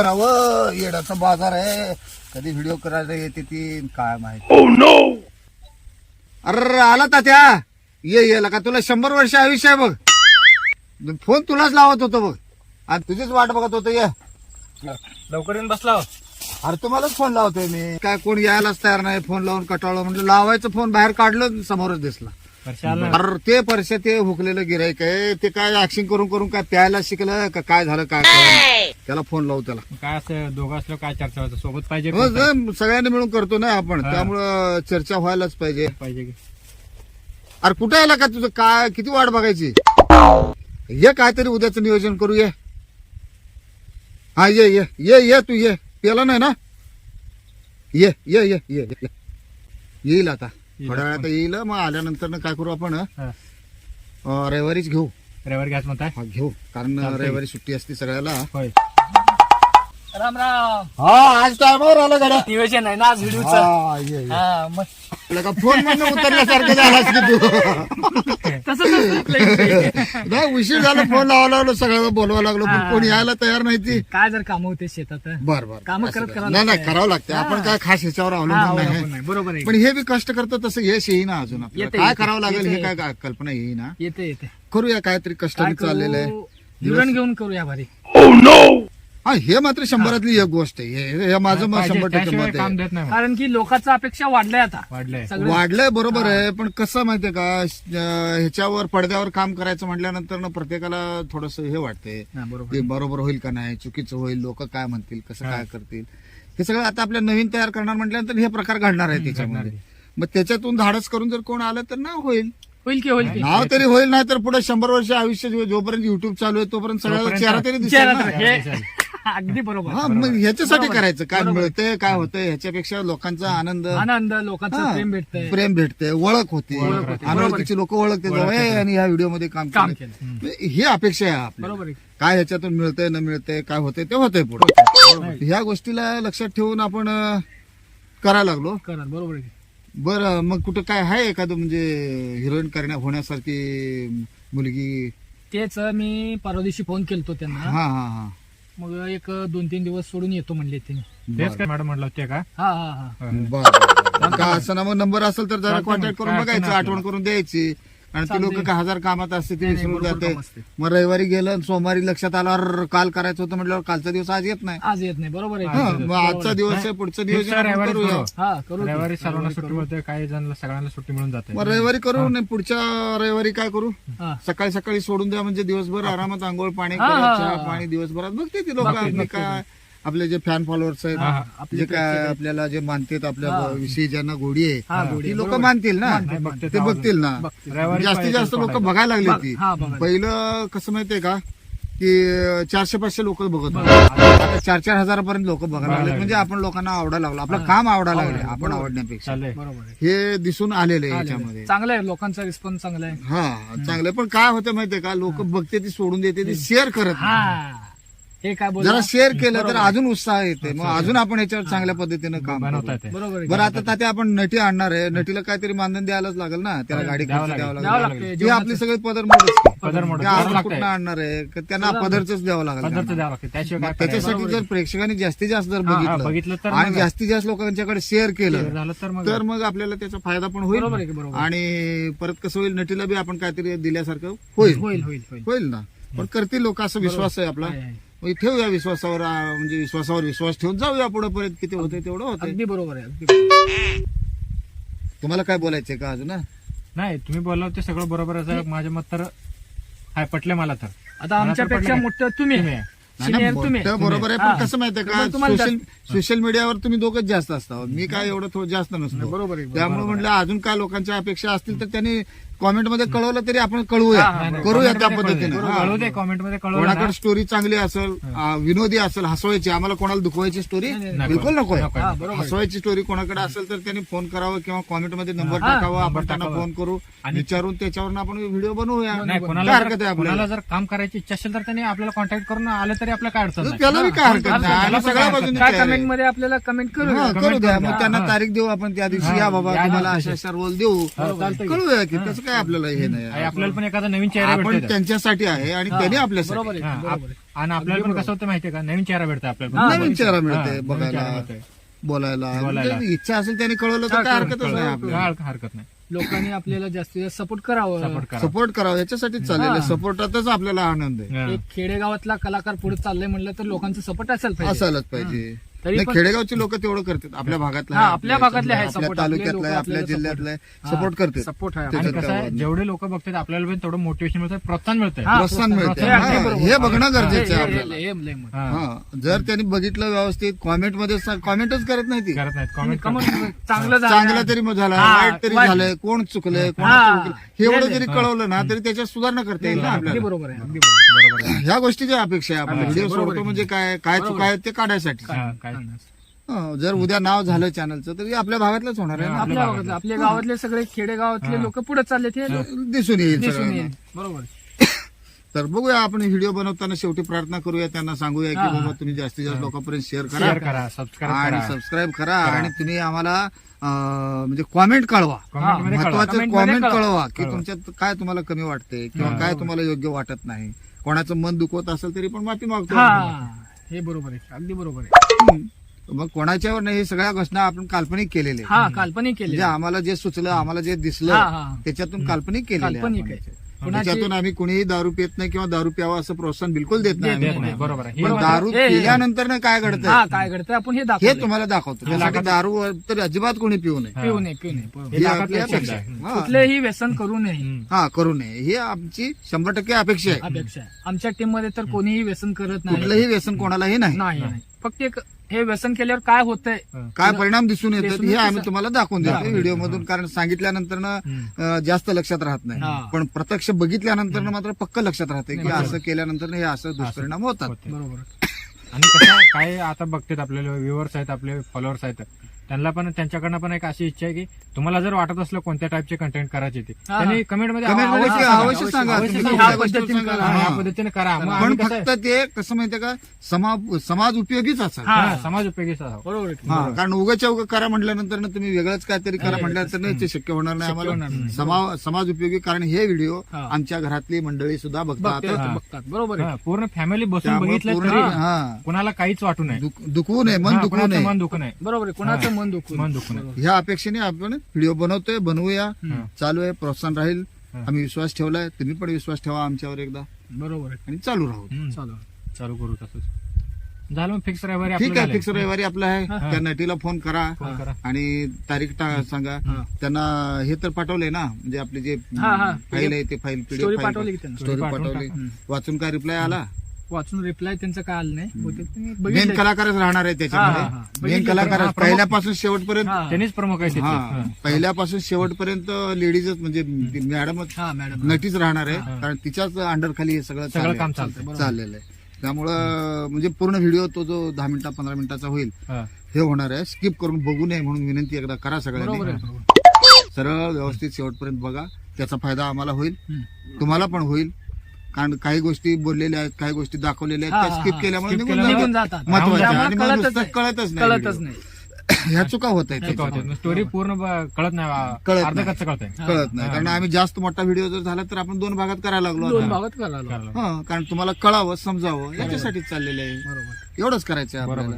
करावं? येडाचा बाजार आहे. कधी व्हिडिओ करायला येते ती काय माहिती. अरे आला तात्या. ये ये का तुला शंभर वर्ष आयुष्य आहे बघ. फोन तुलाच लावत होतो बघ. आणि तुझीच वाट बघत होतो ये. लवकर येऊन बसला हो. अरे तुम्हालाच फोन लावतोय मी. काय कोण यायलाच तयार नाही फोन लावून कटाळलं. म्हणजे लावायचं फोन बाहेर काढलं समोरच दिसला. अरे ते परश्या ते हुकलेलं गिरायक आहे. ते काय ऍक्शन करून करून काय प्यायला शिकलं का काय झालं काय कळलं. त्याला फोन लावू त्याला. काय असं दोघं असलं काय चर्चा व्हायचं? सोबत पाहिजे हो, सगळ्यांनी मिळून करतो ना आपण हा. त्यामुळं चर्चा व्हायलाच पाहिजे. पाहिजे की. अरे कुठे आला का तुझं? काय किती वाट बघायची? ये काहीतरी उद्याचं नियोजन करू ये. हा ये ये ये ये तू ये. पेला नाही ना? ये ये ये ये ये. येईल आता. थोड्या वेळात येईल मग आल्यानंतर काय करू आपण? हा. अं, रविवारीच घेऊ. रविवार घ्याच म्हणताय? हा, घेऊ. कारण. रविवारी सुट्टी असते सगळ्याला. होय. राम राम. हा आज टायमावर आला गाड्या. नियोजन आहे ना आज व्हिडिओचा. हा, ये, ये. हा मग. तुला का फोन म्हणून उतरल्यासारखं झालास की तू? तसंच नाही उशीर झाला फोन लावा लागलो सगळ्यांना बोलवा लागलो पण. कोणी यायला तयार नाही ती. काय जर काम होते शेतात बर बर. कामं असं करत काय. करावं नाही नाही लागतंय. करावं लागतं. आपण काय खास ह्याच्यावर हा, अवलंबून अवलंबून नाही. नाही. बरोबर आहे. पण हे बी कष्ट करतं तसं यश येईना अजून आपल्याला. काय. करावं लागेल हे. काय काय कल्पना येईना येते येते. करूया काहीतरी काय कष्टाने चाललेलं आहे. करू धुरण घेऊन करूया भारी. हा हे मात्र शंभरातली एक गोष्ट आहे. हे- हे माझं मत पाहिजे, शंभर टक्के त्याशिवाय मत काम आहे देत नाही. मग. कारण की लोकांचा अपेक्षा वाढलाय आता. वाढलंय. सगळं वाढलंय बरोबर आहे. पण कसं माहितीये का अं, ह्याच्यावर पडद्यावर काम करायचं म्हटल्यानंतर ना प्रत्येकाला थोडस हे वाटतंय हा, बरोबर. ते बरोबर होईल का नाही चुकीचं होईल लोक काय म्हणतील कसं हा. काय करतील. हे सगळं आता आपल्या नवीन तयार करणार म्हटल्यानंतर हे प्रकार घडणार आहे त्याच्यामध्ये. मग त्याच्यातून धाडस करून जर कोण आलं तर ना होईल. होईल की होईल की? नाव तरी होईल नाही तर पुढे शंभर वर्ष आयुष्य जो- जोपर्यंत युट्यूब चालू आहे तोपर्यंत तोपर्यंत चेहरा तरी दिसेल चेहरा ना. तर हे अगदी बरोबर. हा मग ह्याच्यासाठी बरोबर. करायचं? काय बरोबर. मिळतंय काय होतंय? ह्याच्यापेक्षा लोकांचा आनंद आनंद लोकांचं हा, प्रेम भेटतंय. प्रेम भेटते ओळख होते. ओळख होते. अनोळखीची लोक ओळखते ओळख जाऊ, "ए, होते. आणि ह्या व्हिडिओमध्ये काम काम केलं केलं ही अपेक्षा आहे आपली बरोबर आहे. काय ह्याच्यातून मिळतंय न मिळतंय काय होतंय ते होतंय पुढे. ह्या गोष्टीला लक्षात ठेवून आपण अं, करायला लागलो. करा बरोबर आहे. बरं मग कुठं काय आहे एखादं म्हणजे हिरोईन करण्या होण्यासारखी मुलगी? तेच मी परवा दिवशी फोन केलतो त्यांना. हा हा हा. मग एक दोन तीन दिवस सोडून येतो म्हणले त्यांनी तेच काय मॅडम म्हटलं होते का? हा हा हा. बरं का असं ना मग नंबर असेल तर जरा कॉन्टॅक्ट. करून काय बघायचं आठवण करून द्यायची. आणि ती लोक हजार कामात असते ती विसरून जाते. मग रविवारी गेलं आणि सोमवारी लक्षात आलं "अरे, काल करायचं होतं म्हटल्यावर कालचा दिवस आज येत नाही आज येत नाही बरोबर हा, आहे मग आजचा दिवस आहे पुढचं. हा की. रविवारी सर्वांना सुट्टी करू. मिळते काही जणांना सगळ्यांना सुट्टी मिळून जाते मग रविवारी करू नाही पुढच्या रविवारी काय करू सकाळी सकाळी सोडून द्या म्हणजे दिवसभर आरामात आंघोळ पाणी. पाणी दिवसभरात बघते ती लोक. काय आपले जे फॅन फॉलोअर्स आहेत हा, आपले जे काय. आपल्याला जे मानतात आपल्या. विषयी ज्यांना गोडी आहे हा, ती लोक. मानतील ना. ते. बघतील ना. जास्तीत जास्त लोक बघायला लागले ती. हा बघा. पहिलं कसं माहितीये का? की चारशे पाचशे लोक बघत होते. आता चार चार हजारापर्यंत लोक बघायला लागले. म्हणजे आपण लोकांना आवडायला लागलो. आपलं हा. काम आवडायला लागले. आपण. आवडण्यापेक्षा. हे दिसून आलेलं आहे. याच्यामध्ये. चांगलं आहे. लोकांचा रिस्पॉन्स चांगला आहे. हा चांगलं पण काय होतं माहितीये का? लोक बघते ती सोडून देते ती शेअर करत नाही. हा हे काय बोल जरा शेअर केलं तर. अजून उत्साह येते. मग अजून आपण याच्यावर चांगल्या पद्धतीनं काम बनवता. येते. बरोबर आहे. बरं आता तात्या आपण नटी आणणार आहे. नटीला काहीतरी मानधन द्यायलाच लागेल ना? त्याला गाडी द्यावं खर्च लागेल. द्यावा द्यावं लागेल. लागते ती आपली सगळी पदर मोडच पदर आपण कुठं. आणणार आहे? का त्यांना पदरच द्यावं लागेल. द्यावं लागते त्याशिवाय मग काय पर्याय त्याच्यासाठी जर प्रेक्षकांनी जास्तीत जास्त जर हा, हा, बघितलं बघितलं तर आणि मग- जास्तीत जास्त लोकांच्याकडे शेअर केलं झालं तर मग तर मग आपल्याला त्याचा फायदा पण होईल बरोबर आहे की बरोबर आणि परत कसं होईल नटीला बी आपण काहीतरी दिल्यासारखं होईल. होईल होईल होईल. होईल ना? पण करतील लोक असं विश्वास आहे आपला. आहे, आहे. मग ठेवूया विश्वासावर आ, म्हणजे विश्वासावर विश्वास ठेवून जाऊया पुढे पर्यंत किती होते तेवढं होते अगदी बरोबर आहे अगदी बरोबर. तुम्हाला काय बोलायचंय का अजून हा? नाही तुम्ही बोलला ते सगळं बरोबर आहे माझ्या मत तर हाय पटले मला तर. आता आमच्यापेक्षा मोठं तुम्ही तुम्ही आहे. नाही Senior ना, तुम्ही मोठं बरोबर आहे हा. पण कसं माहितीये का तुम्हाला सोशल सोशल मीडियावर तुम्ही दोघच जास्त असता. मी काय एवढं थोडं जास्त नसतो. बरोबर आहे त्यामुळे म्हटलं अजून काय लोकांच्या अपेक्षा असतील तर त्यांनी कॉमेंटमध्ये कळवलं तरी आपण कळवूया. करूया त्या पद्धतीने. कॉमेंटमध्ये कोणाकडे स्टोरी चांगली असेल विनोदी असेल हसवायची आम्हाला कोणाला दुखवायची स्टोरी बिलकुल नको. हसवायची स्टोरी कोणाकडे असेल तर त्यांनी फोन करावं किंवा कॉमेंटमध्ये नंबर टाकावा आपण त्यांना. फोन करू. विचारून त्याच्यावरून आपण व्हिडिओ बनवूया. काय कोणाला हरकत आहे आपल्याला? जर काम करायची इच्छा असेल तर त्यांनी आपल्याला कॉन्टॅक्ट करून आलं तरी आपल्याला काय अडचण त्याला बी काय हरकत नाही. सगळ्या बाजूने. कमेंटमध्ये आपल्याला कमेंट करू? द्या. मग. त्यांना. तारीख देऊ आपण. त्या दिवशी या बाबा तुम्हाला. अशा अशा रोल देऊ. कळूया की त्याचं काय आपल्याला हे नाही आपल्याला पण एखादा नवीन चेहरा आपण भेटतो त्यांच्यासाठी आहे आणि त्यांनी आपल्यासाठी. बरोबर आहे हा, बरोबर आप- आहे. आणि आपल्याला पण कसं होतं माहितीये का? नवीन चेहरा भेटतो आपल्याला पण. नवीन चेहरा हा, मिळते नवीन बघायला. चेहरा मिळतोय. बोलायला. बोलायला. म्हणजे इच्छा असेल त्यांनी कळवलं तर काय हरकतच नाही आपल्याला. काय हरकत नाही. लोकांनी आपल्याला जास्तीत जास्त सपोर्ट करावं. सपोर्ट करा सपोर्ट करावं. याच्यासाठीच चाललेलं आहे. हा. सपोर्टातच आपल्याला आनंद आहे. हा. एक खेडेगावातला कलाकार पुढे चाललंय म्हणलं तर लोकांचं सपोर्ट असेल पाहिजे. असायलाच पाहिजे. नाही, पण- खेडेगावचे लोक तेवढं करतात. आपल्या भागातले हा, आहे, आपल्या भागातले आहे आपल्या support. आपले तालुक्यातले लोकं आपल्या आपल्याला जिल्ह्यातले. सपोर्ट करते सपोर्ट आहे. आणि त्याच्यात कसं आहे जेवढे लोक बघतात आपल्याला पण तेवढं मोटिवेशन मिळतं प्रोत्साहन मिळतंय. हा, प्रोत्साहन मिळते हे हा, बरोबर. हे बघणं गरजेचं आहे आपल्याला. हे- हे- जर त्यांनी बघितलं व्यवस्थित कॉमेंटमध्ये कॉमेंटच करत नाही ती. करत नाहीत. कॉमेंट कमल, चांगलं झालं. चांगलं तरी मग झालं. हा, वाईट तरी वाईट. झालंय. कोण चुकलंय हा. कोण चुकलं हे एवढं जरी कळवलं ना तरी त्याच्यात सुधारणा करता येईल ना अगदी आपल्याला. बरोबर आहे अगदी बरोबर बरोबर आहे. ह्या गोष्टीची अपेक्षा आहे व्हिडिओ बरोबर सोडतो आहे. म्हणजे काय काय चुका आहेत ते काढायसाठी. हा, काय हं, जर उद्या नाव झालं चॅनलचं तर हे आपल्या भागातलंच होणार आहे ना. आपल्या गावातले आपल्या गावातले सगळे खेडेगावातले लोक पुढे चालले ते दिसून येईल दिसून सगळ्यांना. येईल. बरोबर. तर बघूया आपण व्हिडिओ बनवताना शेवटी प्रार्थना करूया त्यांना सांगूया की हा. बाबा तुम्ही जास्तीत जास्त लोकांपर्यंत शेअर शेअर करा करा सबस्क्राईब आणि करा. सबस्क्राईब करा आणि तुम्ही आम्हाला अं, म्हणजे कॉमेंट कळवा. कॉमेंटमध्ये कळवा. महत्वाचं Comment मध्ये कॉमेंट कळवा. कळवा की कळवा. तुमच्यात काय तुम्हाला कमी वाटते किंवा. काय तुम्हाला योग्य वाटत नाही. कोणाचं मन दुखवत असेल तरी पण माफी मागतो हा हे बरोबर आहे अगदी बरोबर आहे. मग कोणाच्यावर नाही हे सगळ्या घोषणा आपण काल्पनिक केलेल्या आहेत. हा काल्पनिक केले म्हणजे आम्हाला जे सुचलं आम्हाला जे हा दिसलं हा त्याच्यातून काल्पनिक केलेलं आहे आपण. त्याच्यातून आम्ही कुणीही दारू पित नाही किंवा दारू प्यावा असं प्रोत्साहन बिलकुल देत नाही बरोबर पण दारू पिल्यानंतर ना काय घडतं काय घडतं आपण हे हे तुम्हाला दाखवतो. त्यासाठी दारू तर अजिबात कोणी पिऊ नये. पिऊ नये पिऊ नये. कुठलेही व्यसन करू नये. हा करू नये. ही आमची शंभर टक्के अपेक्षा आहे. अपेक्षा आहे. आमच्या टीममध्ये तर कोणीही व्यसन करत नाही. कुठलंही व्यसन कोणालाही नाही. फक्त एक हे व्यसन केल्यावर काय होतंय काय परिणाम दिसून येतात हे आम्ही. तुम्हाला दाखवून देतो व्हिडिओ. मधून कारण सांगितल्यानंतर जास्त लक्षात राहत नाही. पण प्रत्यक्ष बघितल्यानंतर ना मात्र पक्क लक्षात राहते की. असं केल्यानंतर हे असं दुष्परिणाम होतात होते. बरोबर आणि काय आता बघतात आपले व्ह्युअर्स आहेत आपले फॉलोअर्स आहेत त्यांना पण त्यांच्याकडनं पण एक अशी इच्छा आहे की तुम्हाला जर वाटत असलं कोणत्या टाईपचे कंटेंट करायचे ते. त्यांनी कमेंटमध्ये अवश्य सांगा. पद्धतीने करा. पण फक्त ते कसं माहितीये का समा समाज उपयोगीच हा. हा, समाज उपयोगीचा. बरोबर. हा कारण उगाच्या उगा करा म्हटल्यानंतर ना तुम्ही वेगळंच काहीतरी करा म्हटल्यानंतर ते शक्य होणार नाही आम्हाला. समाज उपयोगी कारण हे व्हिडिओ. आमच्या घरातली मंडळी सुद्धा बघतात. बघते. बघतात. बरोबर आहे. पूर्ण फॅमिली बसून बघितलं हा. कुणाला काहीच वाटू नये. दुख- दुखवू नये मन दुखवू नये. मन दुखू नये. बरोबर आहे. कोणाचं मन दुखून मन ह्या अपेक्षेने आपण व्हिडिओ बनवतोय बनवूया. हम्म. चालू आहे प्रोत्साहन राहील. हा. आम्ही विश्वास ठेवलाय. तुम्ही पण विश्वास ठेवा आमच्यावर एकदा. बरोबर आहे. आणि चालू राहू. हम्म. चालू. चालू करू तसंच. झालं मग फिक्स रविवारी ठीक आपलं आहे झालंय. फिक्स रविवारी आपलं आहे. हा. त्या नटीला फोन करा. फोन करा. आणि तारीख टा- सांगा. हा. त्यांना हे तर पाठवलंय ना? म्हणजे आपली जे हा, हा. फाईल आहे ते फाईल स्टोरी पाठवली की त्यांना. स्टोरी Story पाठवून पाठवली. वाचून काय रिप्लाय आला? वाचून रिप्लाय त्यांचं काय आलं नाही बहुतेक त्यांनी मेन बघितलंय. कलाकारच राहणार आहे हा, हा, त्याच्यामध्ये. मेन बघितलं. कलाकार हा, प्रमुख. पहिल्यापासून शेवटपर्यंत हा. त्यांनीच प्रमुख आहे. हा. पहिल्यापासून शेवटपर्यंत लेडीजच म्हणजे मॅडमच हा मॅडम नटीच राहणार आहे. कारण तिच्याच अंडर खाली हे सगळं सगळं चाललंय. काम चालतंय बरोबर. चाललेलं आहे त्यामुळं म्हणजे पूर्ण व्हिडिओ तो जो दहा मिनिटा पंधरा मिनिटाचा होईल हा. हे होणार आहे स्किप करून बघू नये म्हणून विनंती एकदा करा बरोबर सगळ्यांनी आहे बरोबर. सरळ व्यवस्थित शेवटपर्यंत बघा त्याचा फायदा आम्हाला होईल. तुम्हाला पण होईल कारण काही गोष्टी बोललेल्या आहेत काही गोष्टी दाखवलेल्या आहेत त्या स्किप. केल्यामुळे निघून जातात. निघून जातात. महत्वाचं आहे. त्यामुळे आणि मग कळतच. कळतच नाही ह्या चुका होत आहेत स्टोरी पूर्ण कळत नाही कळत. कळत नाही. कारण आम्ही जास्त मोठा व्हिडिओ जर झाला तर आपण दोन भागात करायला लागलो दोन. भागात करायला कारण तुम्हाला कळावं समजावं याच्यासाठीच चाललेलं आहे. बरोबर. एवढंच करायचं आपल्याला.